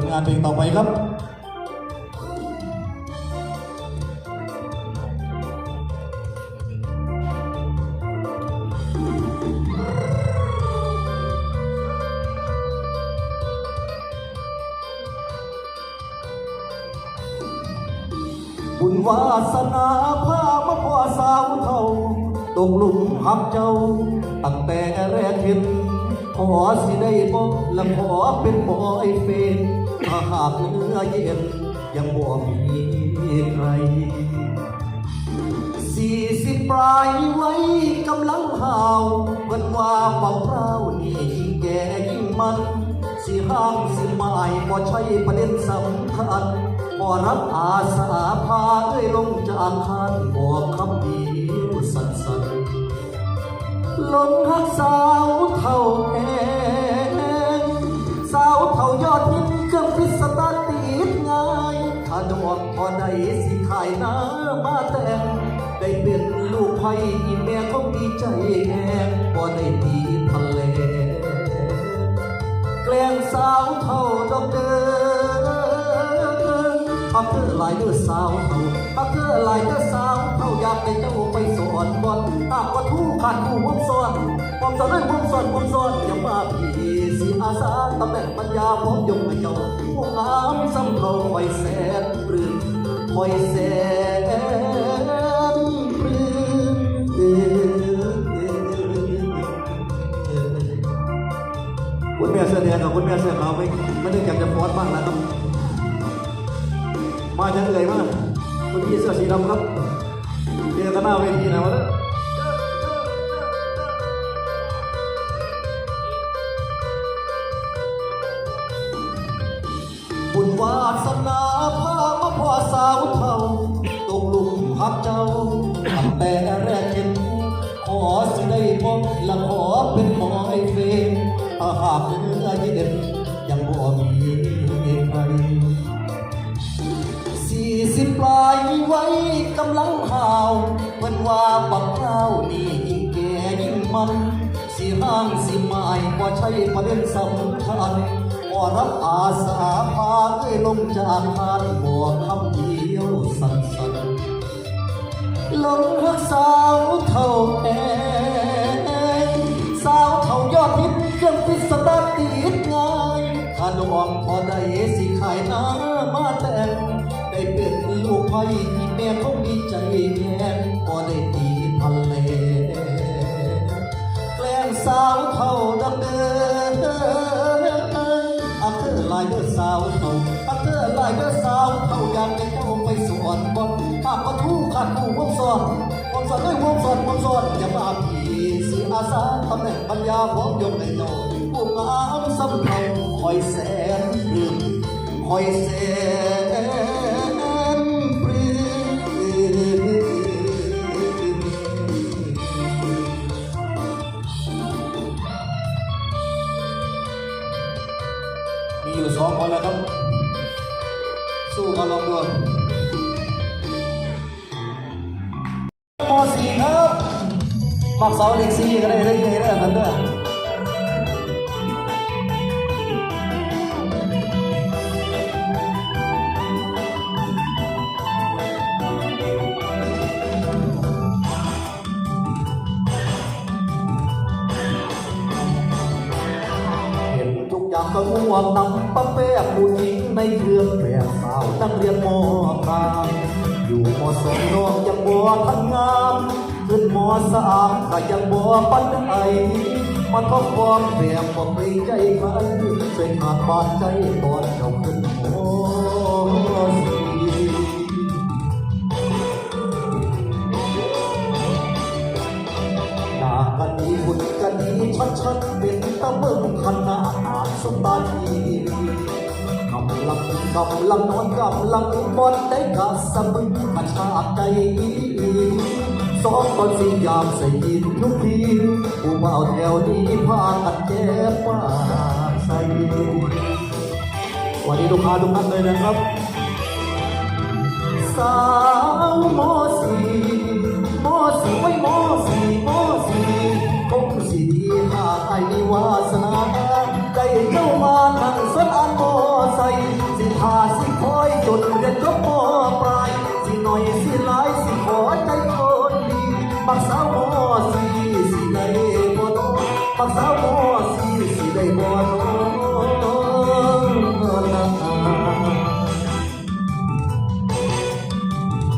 ลงานเพลงต่อไปครับบุญวาสนาพามาพ่อสาวเท่าตกหลุมหักเจ้า ตั้งแต่แรกเห็น ขอสิได้บอกและขอเป็นบอยเฟน หากเนื้อเย็นยังบ่มีใครสี่สิบปลายไว้กำลังห่าวเพิ่นว่าเบาเล่านี่ยิ่งแก่ยิ่งมัน สิห้างสิหมายบ่ใช่ประเด็นสำคัญบ่รับอาสาพาเอ้ยลงจากคันบอกคำเดียวสั้นๆลงหักสาวเท่าแพอได้สิขายหน้ามาแต่งได้เป็นลูกไผ่อีแม่คงดีใจแหงบ่ได้ตีทะเลแกล้งสาวเท่าดอกเดินพักเธอหลายเด้อสาวเท่าพักเธอหลายเด้อสาวเท่าอยากให้เจ้าไปสอนบอลหากว่าทู่ขาดผู้วงสอนความสอนให้ผมสอนผมสอนอย่ามาพี่สิอาสาตำแหน่งปัญญาผมยกให้เจ้าผู้งามสำเภาไว้แสนปลื้ม ว้แสนปลื้มคุณแม่เสื้อแดงกับคุณแม่เสื้อขาวไม่ไม่ได้อยากจะฟอสบ้างนะครับมาจะเอ่ยมากคุณพี่เสื้อสีดำครับเจอกันหน้าเวทีนะวันนี้ สาวเทาตกหลุมพักเจ้าตั้งแต่แรกเห็นขอสิได้พบและขอเป็นหมอไอเฟนถ้าหากเนื้อเย็นยังบ่มีใครสี่สิบปลายไว้กำลังห่าวเพิ่นว่าบักเท้านี่ยิ่งแก่ยิ่งมันสิห้างสิหมายว่าใช่ประเด็นสำคัญบ่รับอาสาพาเอ้ยลงจากพาน งรักสาวเท่าแองสาวเท่ายอดฮิตเครื่องฟิตสตาร์ติดง่ายถ้าดวงพอได้สิขายหน้ามาแต่งได้เป็นลูกไผ่ที่แม่คงดีใจแทนพอได้ตีทะเลแกล้งสาวเท่าดำเนินอักเธอลายเดอสาวเท่าอักเธอลายเดอสาวเท่าอยากให้เจ้าไปสอนบนหากว่าทู่ขัดผู้วงสอนวงสอนด้วยวงสอนวงสอนอย่ามาพี่สิอาสาตำแหน่งปัญญาผมยกให้เจ้าผู้งามสำเนาคอยแสนปลื้มคอยแสนปลื้มมีอยู่สองคนแล้วครับสู้กันลองดู มสี่ครับมักเสาเล็กสี่ก็ได้ได้ได้ได้กันเด้อเห็นทุกอย่างก็ง่วงนำปั๊บแป๊บผู้หญิงในเครื่องแบบสาวนักเรียนมอกลางอยู่ มสองน้องยังบ่ทันงามขึ้นมสามก็ยังบ่ปันไอมาทบความแบบบ่เคยใจใครใส่ขาดบาดใจตอนเจ้าขึ้นมสี่หน้ากันดีหุ่นกันดีชัดชัดเป็นตะเบิงขนาดอาสมบัติกำ ลังกำลังนอนกำลังบอนได้กะสะบึงกระชาใจสองตอนสี่ยามใส่ยินทุกทีผู้เบาแถวนี้พากันแก้ป้าใส่วันนี้ลูกค้าทุกท่านเลยนะครับ สาวโมสีโมสีไว้โมสีโมสีคงสีดีหากไอ้มีวาสนา เจ้ามานั่งสนอันโมไซสิพาสิคอยจนเรียนจบมอปลาย สิหน่อยสิหลายสิขอใจคนดีบักสาวมสีสิได้บ่น้องบักสาวมสีสิได้บ่น้อง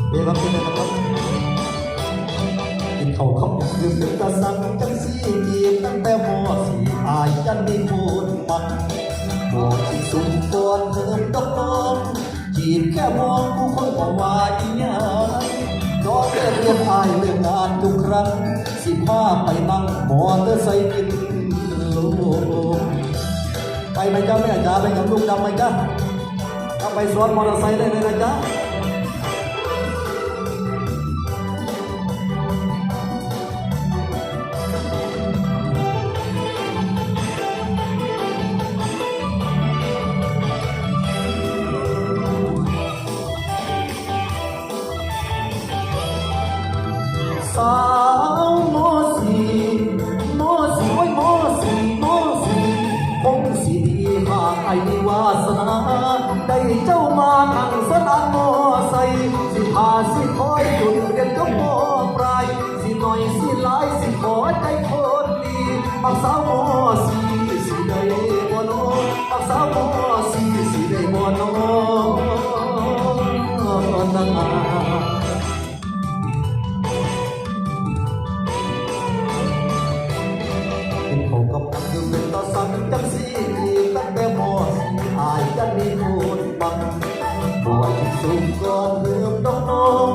เอ้ครับเป็นไงครับกินข้าวขับลืมตาสังจังสีกีบตั้งแต่มอสีอายยันมีพูด มันโบอกที่สุดก่อนเธอต้องนอนจีบแค่มองผู้คนบอกว่าอีหยังนอนเรียนอายเรื่องงานทุกครั้งสิพาไปนั่งมอเตอร์ไซค์กินลมไปไหมจ๊ะแม่จ๋าไปกับลูกดำไหมจ๊ะถ้าไปสวนมอเตอร์ไซค์ได้เลยนะจ๊ะ บ่ว่าจะสูงก่อนเริ่มน้องน้อง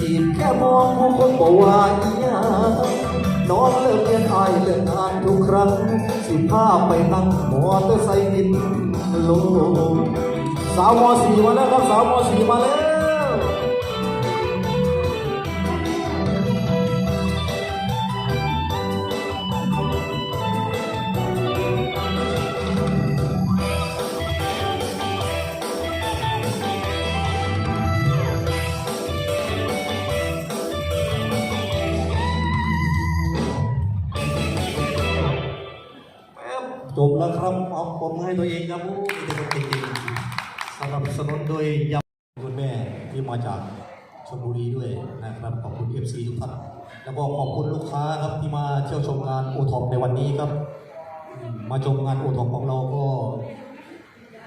จีบแค่มองผู้คนบอกว่าอีหยังน้อนเลิกเรียนอายเลิกงานทุกครั้ง สิพาไปนั่งมอเตอร์ไซค์บินลงสาวมอสีมาแล้วครับสาวมอสีมาแล้ว เอให้ตัวเองครับโอ้ยเป็นคนจริงๆสนับสนุนโดยยำคุณแม่ที่มาจากชลบุรีด้วยนะครับขอบคุณเอฟซีทุกท่านแล้วก็ขอบคุณลูกค้าครับที่มาเที่ยวชมงานโอท็อปในวันนี้ครับ มาชมงานโอท็อปของเราก็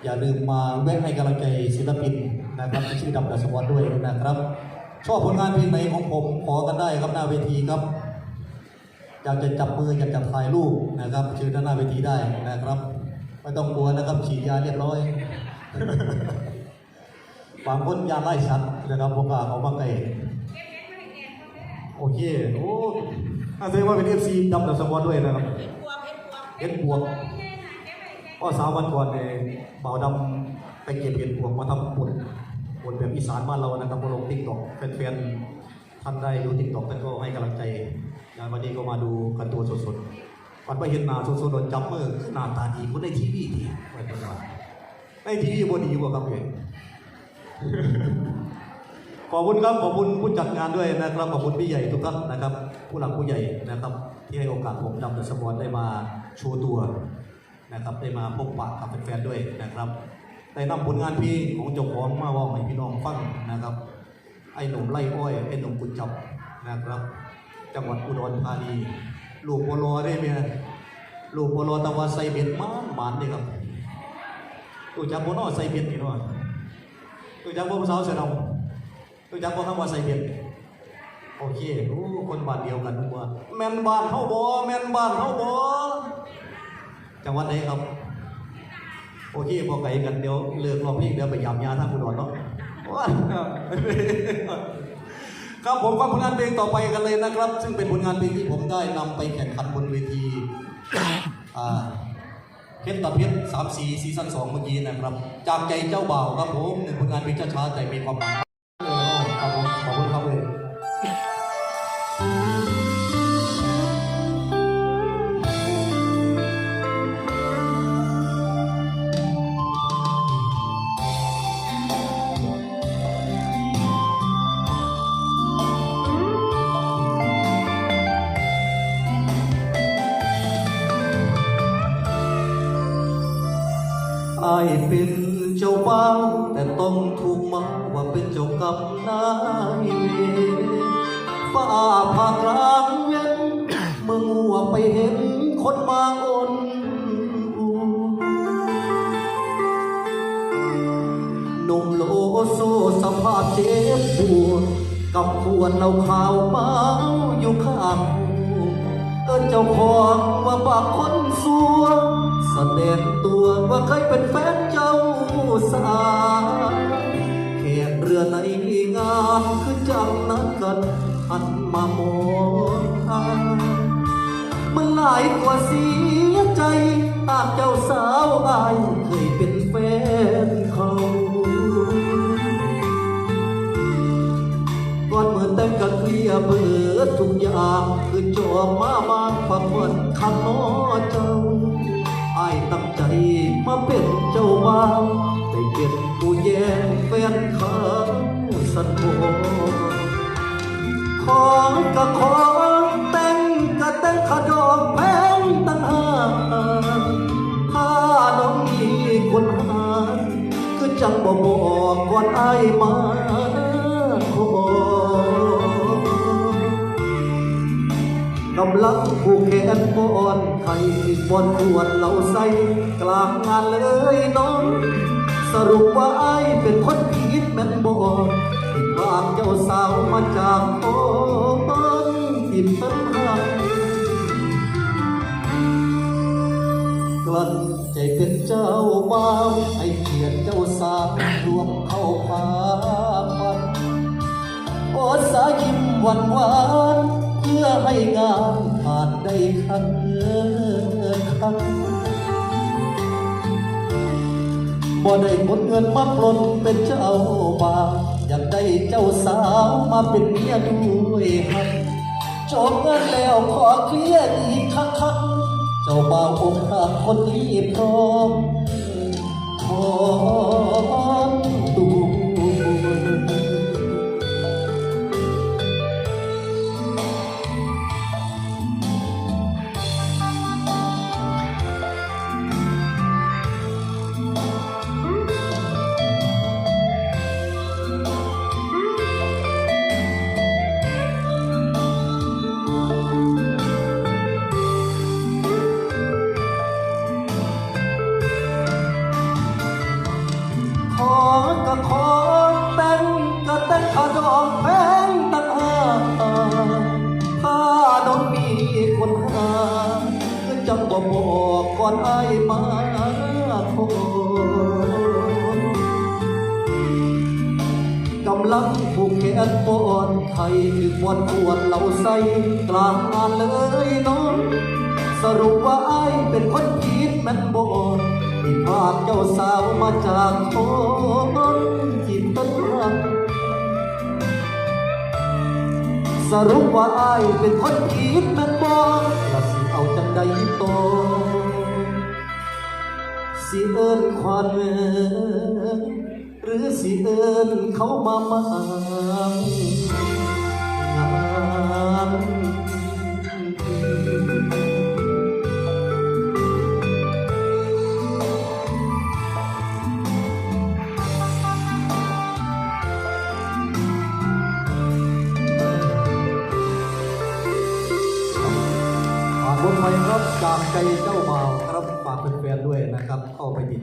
อย่าลืมมาแวะให้กำลังใจศิลปินนะครับที่ชื่อดำดัสวรด้วยนะครับ ชอบผลงานเพลงไหนของผมขอกันได้ครับหน้าเวทีครับอยากจะจับมืออยากจะถ่ายรูปนะครับเชิญด้านหน้าเวทีได้นะครับ ไม่ต้องกลัวนะครับฉีดยาเรียบร้อยบางคนยาไล่ชัดนะครับผมก็เอามาไกลโอเคโอ้อาแสดงว่าเป็นเอฟซีดำดัสวรด้วยนะครับเห็ดบวกก็สามวันก่อนเนี่ยเบาวดำไปเก็บเห็ดบวกมาทำปุ่นปุ่นแบบอีสานบ้านเรานะครับมาลงติ๊กต็อกแฟนๆท่านได้ดูติ๊กต็อกท่านก็ให้กำลังใจงานวันนี้ก็มาดูกันตัวสดๆ วันไปเห็นหน้าสดๆโดนจับมือคือหน้าตาดีคนในทีวีดีไว้เป็นว่าในทีวีบดีกว่าครับเองขอบคุณครับขอบคุณผู้จัดงานด้วยนะครับขอบคุณพี่ใหญ่ทุกท่านนะครับ ผู้หลักผู้ใหญ่นะครับ ที่ให้โอกาสผมดำเดอะสปอร์ตได้มาโชว์ตัวนะครับ ได้มาพบปะกับแฟนๆด้วยนะครับได้นำผลงานพลงของเจ้าของมาว่าให้พี่น้องฟังนะครับ ไอ้หนุ่มไล่อ้อยไอ้หนุ่มกุญจับนะครับ จังหวัดอุดรธานี ลูกบัวลอได้ไหมลูกบัวลอตะวันใส่เบ็ดมันมันนี่ครับตัวจักบัวนอใส่เบ็ดนี่เนาะตัวจักบัวสาวเสือดำตัวจักบัวคำว่าใส่เบ็ดโอเคโอ้คนบ้านเดียวกันว่าแมนบ้านเฮาบ่แมนบ้านเฮาบ่จังหวัดไหนครับโอเคพอไกลกันเดี๋ยวเลิกรองเพลงเดี๋ยวไปยามยาท่างอุดรเนาะ ครับผมก็ผลงานเพลงต่อไปกันเลยนะครับ ซึ่งเป็นผลงานเพลงที่ผมได้นำไปแข่งขันบนเวทีอ่าเพชรตะเพชรสามสีซีซั่นสองเมื่อกี้นะครับ จากใจเจ้าบ่าวครับผมหนึ่งผลงานเพลงช้าๆแต่มีความหมาย เจ็บปวดกับขวดเหล้าข่าวเมาอยู่ข้างหูเอิ้นเจ้าของว่าบากคนสัวแสดงตัวว่าเคยเป็นแฟนเจ้าสาวแขกเรือในงานคือจังนัดกันหันมามองทางมันหลายกว่าเสียใจตามเจ้าสาวอายเคยเป็นแฟน ยเบิดทุกอย่างคือจอมาบางความวันคำน้อเจ้าอายตั้งใจมาเป็นเจ้าบ่าวได้เป็นผู้แย่งแฟนเขาสันโบของก็ของแต่งก็แต่งขดอกแพงตั้งห้าถ้าน้องมีคนหาคือจังบ่บอกก่อนอายมา ลังผู้แขนบอนไข่บอนขวดเหล้าใส่กลางงานเลยน้อง สรุปว่าไอ้เป็นคนผิดแม่นบ่ที่พากเจ้าสาวมาจากโอนที่เพิ่นรักกลั้นใจเป็นเจ้าบ่าวให้เกียรติเจ้าสาวรวมเข้าพาพันโอสายิ้มหวานหวานเพื่อให้งาน ได้คันคันบ่ได้หมดเงินมาปลนเป็นเจ้าบ่าวอยากได้เจ้าสาวมาเป็นเมียด้วยครับจบเงินแล้วขอเคลียร์อีกครั้งครั้งเจ้าบ่าวอกหักคนนี้พร้อมขอตั ขอก็ขอแต่งก็แต่งขาดอกแพงตั้งห้าถ้าน้องมีคนหาก็จังบ่บอกก่อนไอายมาโทษกำลังผูกแขนปอนไทยถึงวันปวดเหล่าใสกลางงานเลยน้องสรุปว่าไอ้เป็นคนผิดแม่นบ่ ที่พาเจ้าสาวมาจากคนที่ต้นรักสรุปว่าไอ้ายเป็นคนผิดแม่นบ่และสิเอาจังใดต่อสิเอิ้นควันหรือสิเอิ้นเขามามา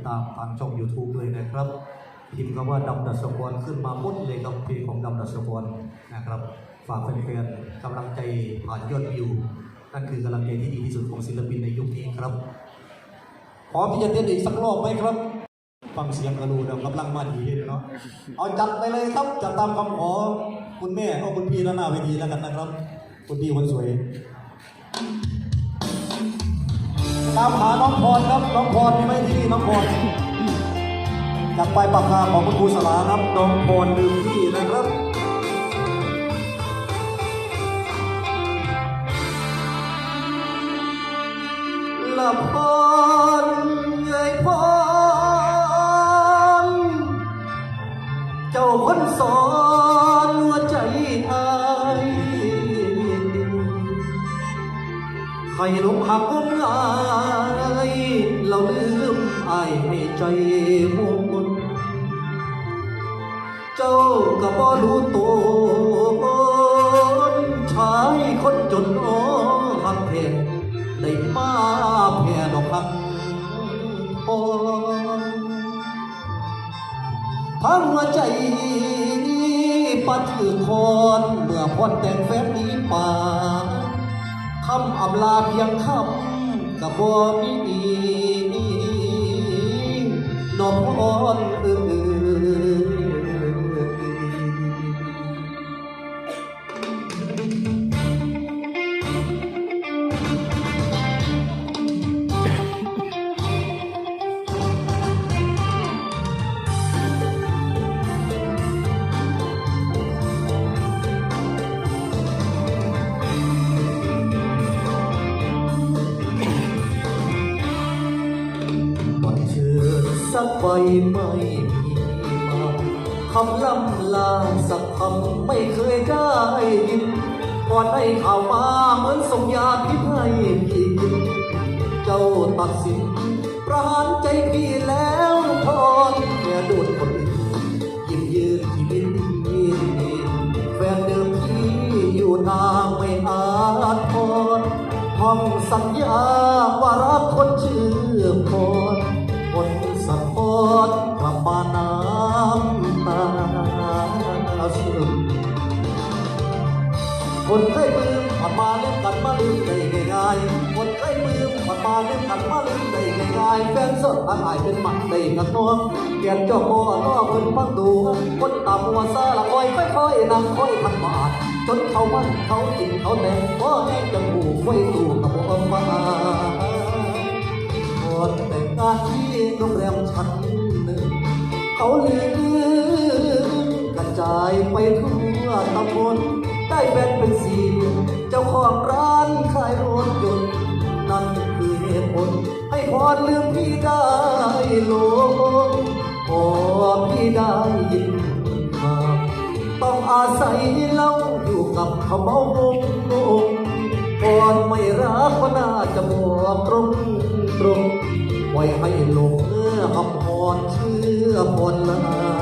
ตามทางช่อง YouTube ด้วยนะครับพิมพ์คำว่าดำดัชพรขึ้นมาหมดเลยครับเพลงของดำดัชพรนะครับ ฝากแฟนๆกำลังใจผ่านยอดวิวนั่นคือกำลังใจที่ดีที่สุดของศิลปินในยุคนี้ครับพร้อมที่จะเต้นอีกสักรอบไหมครับ ฟังเสียงกระดูเดี๋ยวกำลังมาดีเลยเนาะเอาจัดไปเลยครับจัดตามคำขอคุณแม่เอาคุณพี่แล้วหน้าเวทีแล้วกันนะครับ คุณพี่คนสวย ตามหาน้องพรครับ น้องพรมีไหมที่นี่น้องพรจากไปปากกาของคุณครูสลาครับ น้องพรลืมพี่นะครับละพรเอ้ยพร เจ้าคนสอนหัวใจอายให้ลงหักงมายเราลืมอายให้ใจมุ่งมนก็บ่รู้ตัวชายคนจนอ้อหักเพงได้มาแพ่ดอกหักพรทั้งหัวใจปัดถือคอนเมื่อพรแต่งแฟนนี้ป่าคำอำลาเพียงคำ กับบ่มีนอพรเอ่ ก่อนได้ข่าวมาเหมือนส่งยาพิษให้พี่กินเจ้าตัดสิน ประหารใจพี่แล้วพรแค่ดูดคนอื่นยิ้มยืนชีวิตยินแฟนเดิมที่อยู่นางไม่อาจพรห้องสัญญาว่ารักคนชื่อพรคนสักพรกลับมาน้ำตา คนเคยมือผ่านมาเล่นกันมาลืมได้ง่ายๆคนเคยมือผ่านมาเล่นกันมาลืมได้ง่ายๆแฟนสดอาหายเป็นหมันได้กันนัวเปลี่ยนเจ้าพ่อล่อคนฟังดูคนตามหัวซาละคอยค่อยๆนำค่อยพันบาทจนเขามันเขาจิงเขาแต่งก็ให้จมูกไว้ตู้กับผมมาก่อนแต่งงานที่โรงแรมชั้นหนึ่งเขาลือกระจายไปทั่วตำบล ได้แบ่งเป็นสี่เจ้าของร้านขายรถยนต์นั่นคือเหตุผลให้พรลืมพี่ได้ลงพอพี่ได้ยินมาต้องอาศัยเล่าอยู่กับเขาเมาวงงงก่อนไม่รักก็น่าจะบอกตรงตรงๆปล่อยให้หลงเนื้อหำหอนเชื่อพรลา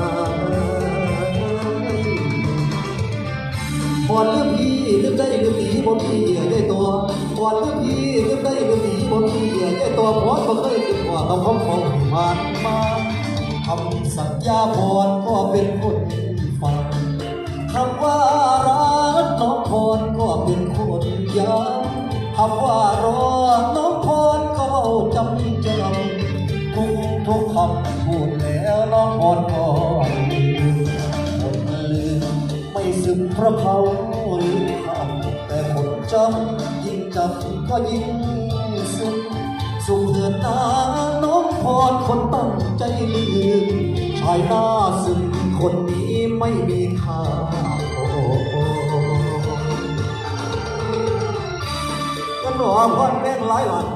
พรเรื่องพี่เรื่องได้เรื่องหนีบ่พี่ได้ตัวพรเรื่องพี่เรื่องได้เรื่องหนีบ่พี่ได้ตัวพรก็เคยเป็นว่าต้องของของผ่านมาคำสัญญาพรก็เป็นคนฟังคำว่ารักน้องพรก็เป็นคนย้ำคำว่ารอน้องพรก็เบาจำจำทุกทุกคำพูดแล้วน้องพรก็ ซึมเพราะเขาลืมคำแต่คนจำยิ่งจำก็ยิ่งซึมสุขเถิดนาน้องพรคนตั้งใจลืมชายหน้าซึมคนนี้ไม่มีค่าโอ้กันหนอพรแม่งหลายล้าน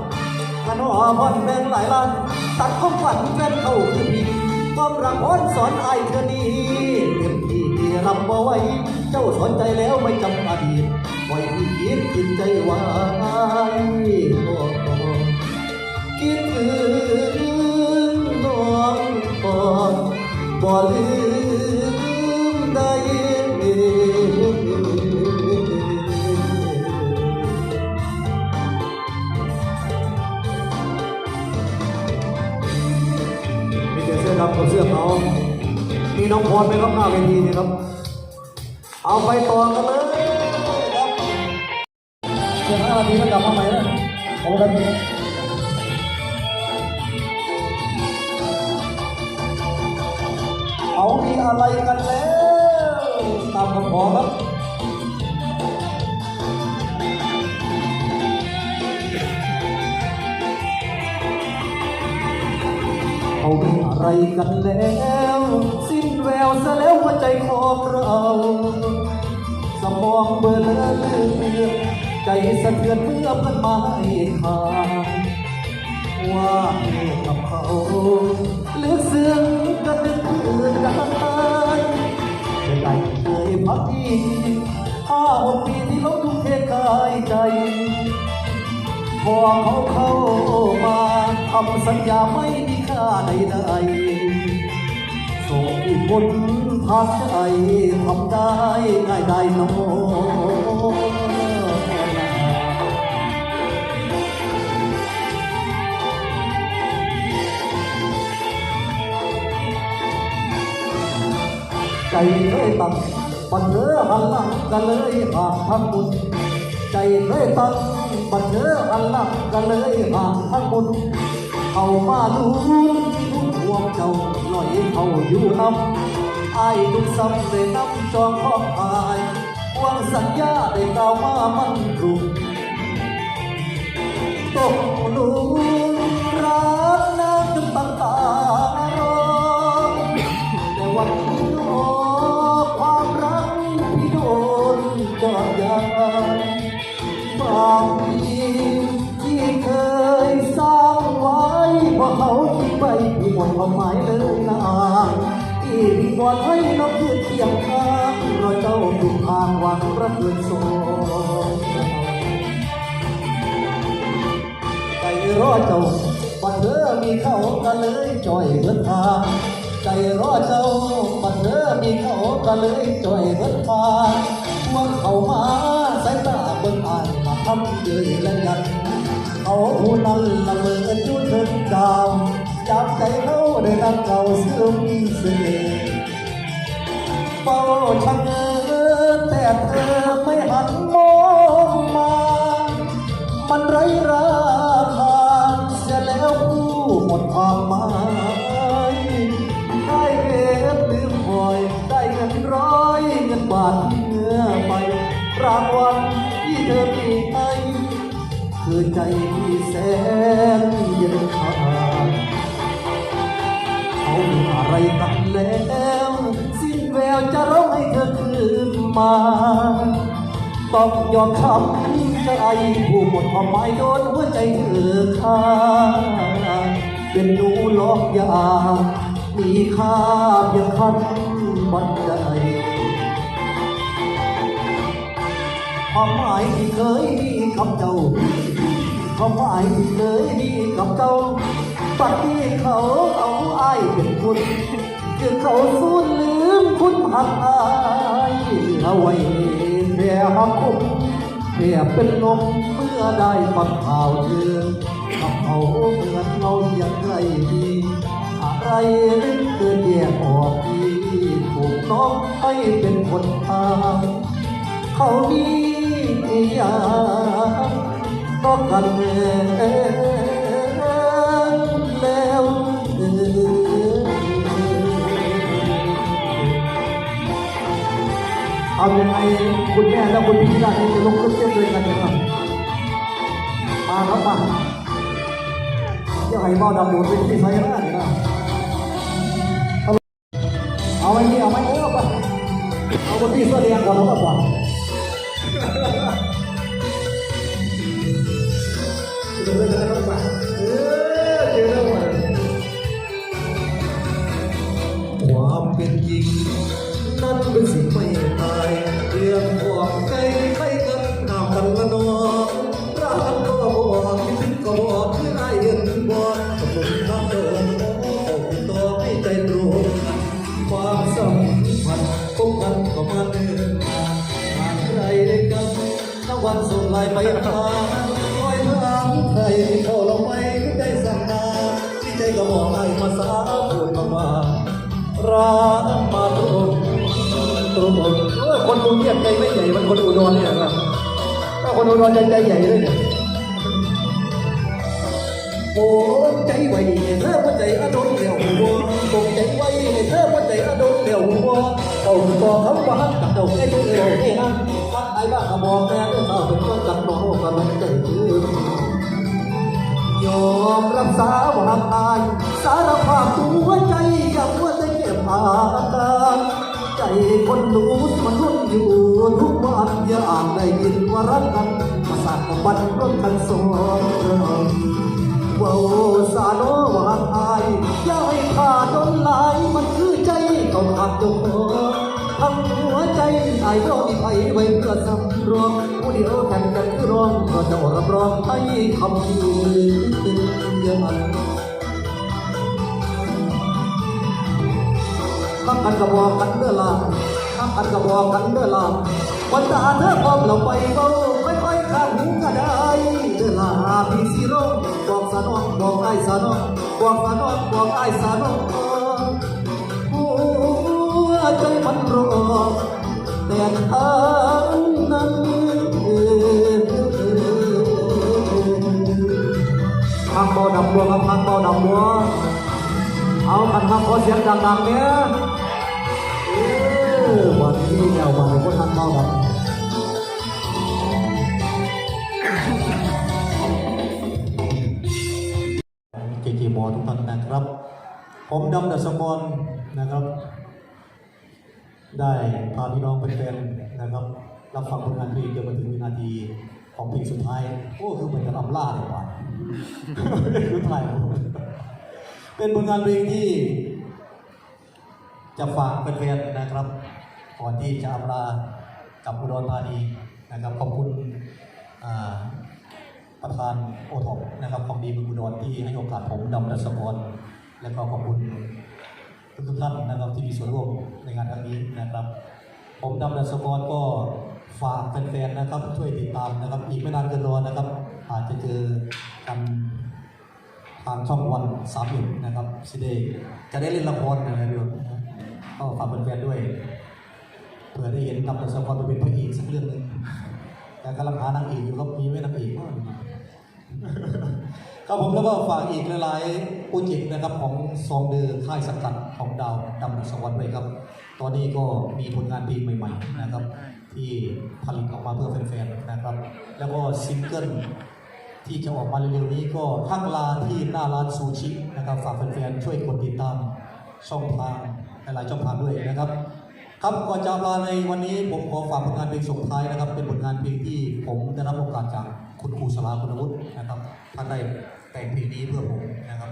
กันหนอพรแม่งหลายล้านตัดความฝันแฟนเข้าคือพี่ความรักพรสอนไอ้เธอนี้เต็มที่ รับเอาไว้ เจ้าสอนใจแล้วไม่จำอดีตปล่อยให้คิดจิตใจว้โอ้คิดถึง มองเบลอเลือนใจสะเทือนเมื่อเพื่อนมาให้ข่าวว่าเธอกับเขาลึกซึ้งกันนึกคืนกันตายจะได้เคยพักดีห้าหกปีที่เขาทุ่มเทกายใจพอเขาเข้ามาทำสัญญาไม่มีค่าใดๆ ส่งที่บนทาใจทำได้ง่ายได้น้อยใจเคยตั้งบันเธอหันหลังก็เลยหางทำบุญใจเคยตั้งบันเธอหันหลังก็เลยหางทำบุญ เข้ามาลุ้นทุกห่วงเจ้าลอยเขาอยู่น้ำไอ้ายทุกซ้ำได้นำจองของอาย วางสัญญาได้กล่าวมามันรุงตกลุมรัก ความหมายเลยนะที่พี่บอดให้น้องคือเทียงข้างรอเจ้าอยู่ทางวังรักเกินโซใจรอเจ้าบัดเธอมีเขาก็เลยจ่อยเบิดทางใจรอเจ้าบัดเธอมีเขาก็เลยจ่อยเบิดทางมอเขามาสายตาเบิ่งอ่านมาทำเยยและยันเขาผู้นั้นละเมิดจุดเถิดดาว จับใจเขาได้ดังเก่าซึมเสน่ห์เฝ้าชังเงินแต่เธอไม่หันมองมา มันไร้ราคาเสียแล้วผู้หมดความหมายได้เก็บลืมบ่อยได้เงินร้อยเงินบาทที่เงื่อไปรางวัลที่เธอมีให้คือใจที่แสนเย็นขา อะไรกันแล้ว สิ้นแววจะร้องให้เธอคืนมา ต้องยอมช้ำใจผู้หมดความหมายโดนหัวใจเธอฆ่าเป็นหนูลอกยา มีค่าเพียงคันบันไดความหมายที่เคยมีกับเจ้าความหมายที่เคยมีกับเจ้า ปัดที่เขาเอาอายเป็นคุณคือเขาสูญลืมคุณหักอายเอาไว้แค่หักคุมเพียเป็นลมเมื่อได้ฟังข่าวเธอกับเขาเหมือนเราอย่างไรดีอะไรลึกเกินแยกออกที่ถูกน้องให้เป็นคนทางเขามีอย่างก็กันแล้ว คุณแม่และคุณพี่ได้จะลงขึ้นเต้นด้วยกันนะครับมาครับมาเจ้าไห่บ้าดำดูเป็นที่ไซร่าเนี่ยนะเอาไว้นี่เอาไว้เออไปเอาคนที่เสื้อแดงก่อนแล้วก็ไป วันส่งไลน์ไปหาคอยถามใครเข้าเราไม่ได้สั่งนาที่ใจก็บอกให้มาสาพูดมาว่ารักมาตรงตรงเออคนกรุงเทพใจไม่ใหญ่มันคนอุดรเนี่ยนะถ้าคนอุดรใจใจใหญ่เลยเนี่ยโอ้ใจไวเธอว่าใจอดนเดี่ยวหัวตรงใจไวเธอว่าใจอดนเดี่ยวหัวเอาตัวเขาว่ากับเจ้าไอ้ตัวเดียวไอ้นั่นรักไอ้บ้าขบอกแม่ได้เธอเป็นคนกันน้องกันใจคือยอมรับสาวหักอาย สารภาพตัวใจกับหัวใจเก็บอาการใจคนดูมันรุ่นอยู่ทุกวันอย่าอ่านได้ยินว่ารักกันมาสาดกับบันร่วมกันสองเรื่องว้าวสาโนวาหักอายอย่าให้ขาดโดนหลายมันคือใจเขาขาดเจ้องทั้งหัวใจ ไอ้เรามีไผไว้เพื่อสำรองผู้เดียวแข่งกันคือร้องก็จะรับรองให้คำยืนยันทักกันกระบอกกันเด้อล่ะทักกันกระบอกกันเด้อล่ะวันตาเธอพร้อมเราไปเบาค่อยๆข้างหูก็ได้เด้อล่ะพี่สิโรงบอกสานองบอกไอ้สานองบอกสานองบอกไอ้สานองหัวใจมันร้อง นั้นทางเบาดำบัวครับทางเบาดำบัวเอากันครับขอเสียงดังๆเนี่ยวันนี้แนววันนทันเมาครับเกจีมอทุกท่านนะครับ ผมดำดัชมนนะครับ ได้พาพี่น้องเป็นแฟนๆนะครับ รับฟังผลงานเพลงจนมาถึงวินาทีของเพลงสุดท้าย โอ้คือเป็นกระลำล่าเลยว่ะสุดท้ายผมเป็นผลงานเพลงที่ จะฝากแฟนๆนะครับ ก่อนที่จะอำลากับอุดรธานีนะครับขอบคุณประธานโอทอปนะครับของดีเมืองอุดรที่ให้โอกาสผมดำรัศกรและก็ขอบคุณ ทุกท่านนะครับที่มีส่วนร่วมในงานครั้งนี้นะครับ ผมดำรัศกรก็ฝากแฟนๆนะครับ ช่วยติดตามนะครับ อีกไม่นานเกินรอนะครับ อาจจะเจอกันทางช่องวันสามหนึ่งนะครับสิเดจะได้เล่นละครอะไรด้วยนก็ฝากแฟนๆด้วยเผื่อได้เห็นนำแต่สกรไปเป็นพระเอกสักเรื่องหนึ่งแต่กำลังหานางเอกอยู่ครับมีไม่นางเอกบ้ ครับผมแล้วก็ฝากอีกหลายๆโปรเจกต์นะครับของซองเดอค่ายสังกัดของดาวดำสวรรค์ไว้ครับ ตอนนี้ก็มีผลงานเพลงใหม่ๆนะครับ ที่ผลิตออกมาเพื่อแฟนๆนะครับ แล้วก็ซิงเกิลที่จะออกมาเร็วๆนี้ก็ทักลาที่หน้าร้านซูชินะครับฝากแฟนๆช่วยกดติดตามช่องทางหลายๆช่องทางด้วยนะครับครับก่อนจะลาในวันนี้ผมขอฝากผลงานเพลงส่งท้ายนะครับ เป็นผลงานเพลงที่ผมได้รับโอกาสจาก คุณครูสลาคุณวุฒินะครับท่านได้แต่งเพลงนี้เพื่อผมนะครับ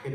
เป็น